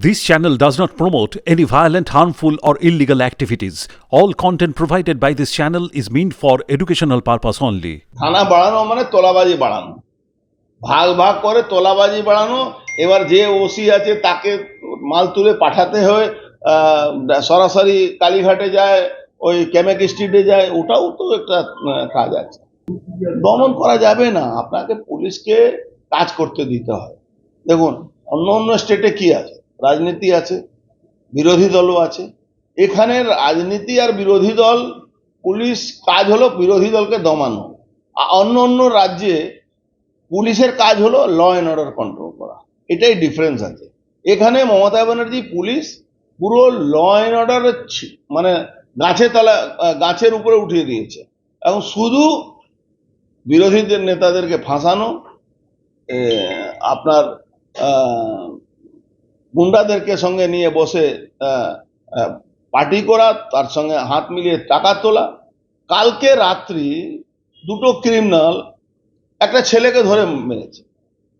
This channel does not promote any violent, harmful, or illegal activities. All content provided by this channel is meant for educational purpose only. থানা বাড়ানো মানে তোলাবাজি বাড়ানো ভাগ ভাগ করে তোলাবাজি বাড়ানো এবার যে ওসি আছে তাকে মাল তুলে পাঠাতে হয় সরাসরি কালীঘাটে যায় ওই ক্যামেক স্ট্রিটে যায় ওটাও তো একটা কাজ আছে দমন করা যাবে না আপনাকে পুলিশকে কাজ করতে দিতে হয় দেখুন অন্য অন্য স্টেটে কি আছে রাজনীতি আছে, বিরোধী দলও আছে। এখানে রাজনীতি আর বিরোধী দল, পুলিশ কাজ হলো বিরোধী দলকে দমানো। অন্য অন্য রাজ্যে পুলিশের কাজ হলো ল অ্যান্ড অর্ডার কন্ট্রোল করা। এটাই ডিফারেন্স আছে। এখানে মমতা ব্যানার্জি পুলিশ পুরো ল অ্যান্ড অর্ডার মানে গাছে তলা গাছের উপরে উঠিয়ে দিয়েছে। এবং শুধু বিরোধীদের নেতাদেরকে ফাঁসানো আপনার গুন্ডাদেরকে সঙ্গে নিয়ে বসে পার্টি করা, তার সঙ্গে হাত মিলিয়ে টাকা তোলা। কালকে রাত্রি দুটো ক্রিমিনাল একটা ছেলেকে ধরে মেরেছে।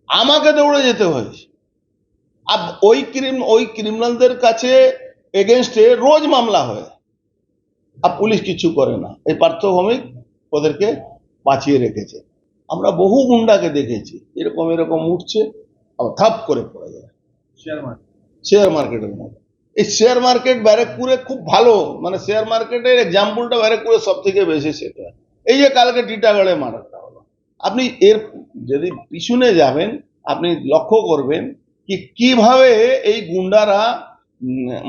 আমাকে দৌড়ে যেতে হয়েছে। আর ওই ক্রিম ওই ক্রিমিনালদের কাছে এগেনস্টে রোজ মামলা হয়। আর পুলিশ কিছু করে না। এই পার্থভৌমিক ওদেরকে বাঁচিয়ে রেখেছে। আমরা বহু গুন্ডাকে দেখেছি। এরকম এরকম উঠছে, আবার থাপ করে পড়ে যায়। শেয়ার মার্কেটের মতো। এই শেয়ার মার্কেট ব্যারেকপুরে খুব ভালো মানে শেয়ার মার্কেটের এক্সাম্পলটা ব্যারেকপুরে সব থেকে বেশি সেটা এই যে কালকে টিটাগড়ে মারাটা হলো। আপনি এর যদি পিছনে যাবেন, আপনি লক্ষ্য করবেন কি কীভাবে এই গুন্ডারা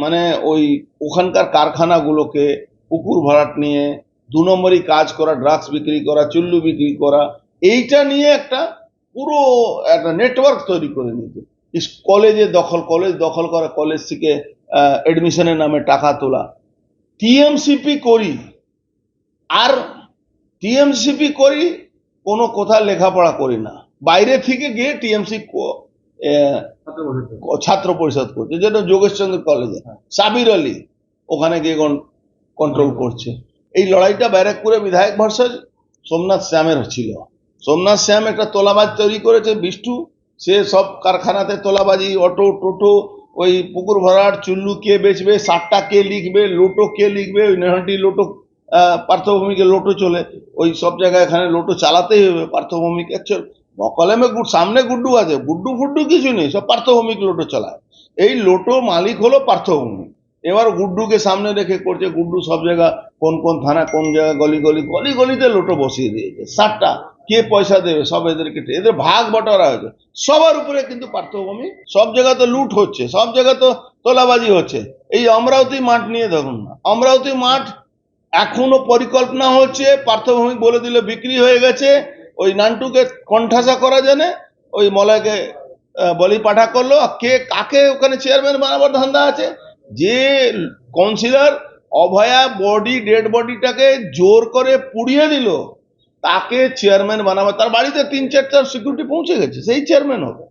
মানে ওই ওখানকার কারখানাগুলোকে পুকুর ভরাট নিয়ে, দু নম্বরই কাজ করা ড্রাগস বিক্রি করা, চুল্লু বিক্রি করা, এইটা নিয়ে একটা পুরো একটা নেটওয়ার্ক তৈরি করে নিত। কলেজে দখল কলেজ দখল করা কলেজ থেকে এডমিশনের নামে টাকা তোলা। টিএমসিপি করি, আর টিএমসিপি করি, কোনো কোথা লেখাপড়া করি না। বাইরে থেকে গিয়ে টিএমসি ছাত্র পরিষদ করছে, যেটা যোগেশচন্দ্র কলেজে সাবির আলী, ওখানে গিয়ে কন্ট্রোল করছে। এই লড়াইটা ব্যারাকপুরে বিধায়ক ভার্সাস সোমনাথ শ্যামের ছিল। সোমনাথ শ্যাম একটা তোলাবাজ তৈরি করেছে বিষ্টু সে সব কারখানাতে তোলাবাজি, অটো, টোটো, ওই পুকুর ভরাট, চুল্লু কে বেচবে, সারটা কে লিখবে, লোটো কে লিখবে, ওই নেহাটি লোটো পার্থভূমিকে লোটো চলে। ওই সব জায়গায় এখানে লোটো চালাতেই হবে পার্থভূমিক। অ্যাকচুয়াল কলেমে গুড, সামনে গুড্ডু আছে, গুড্ডু ফুড্ডু কিছু নেই, সব পার্থভূমিক লোটো চালায়। এই লোটো মালিক হলো পার্থভূমি। এবার গুড্ডুকে সামনে রেখে করছে, গুড্ডু সব জায়গা, কোন কোন থানা, কোন জায়গা, গলি গলি গলি, গলিতে লোটো বসিয়ে দিয়েছে। ষাটটা কে পয়সা দেবে? সব এদেরকে এদের ভাগ বটরা হয়েছে। সবার উপরে কিন্তু পার্থভূমি, সব জায়গা তো লুট হচ্ছে, সব জায়গা তো তোলাবাজি হচ্ছে। এই অমরাবতী মাঠ নিয়ে দেখুন না। অমরাবতী মাঠ এখনও পরিকল্পনা হচ্ছে, পার্থভূমি বলে দিলে বিক্রি হয়ে গেছে। ওই নান্টুকে কণ্ঠাসা করা জানে, ওই মলয়কে বলি পাঠা করল। কে, কাকে ওখানে চেয়ারম্যান বানাবার ধান্দা আছে? যে কাউন্সিলর অভয়া বডি ডেড বডিটাকে জোর করে পুড়িয়ে দিল তাকে চেয়ারম্যান বানাবে। তার বাড়িতে তিন চারটা সিকিউরিটি পৌঁছে গেছে সেই চেয়ারম্যান হবে।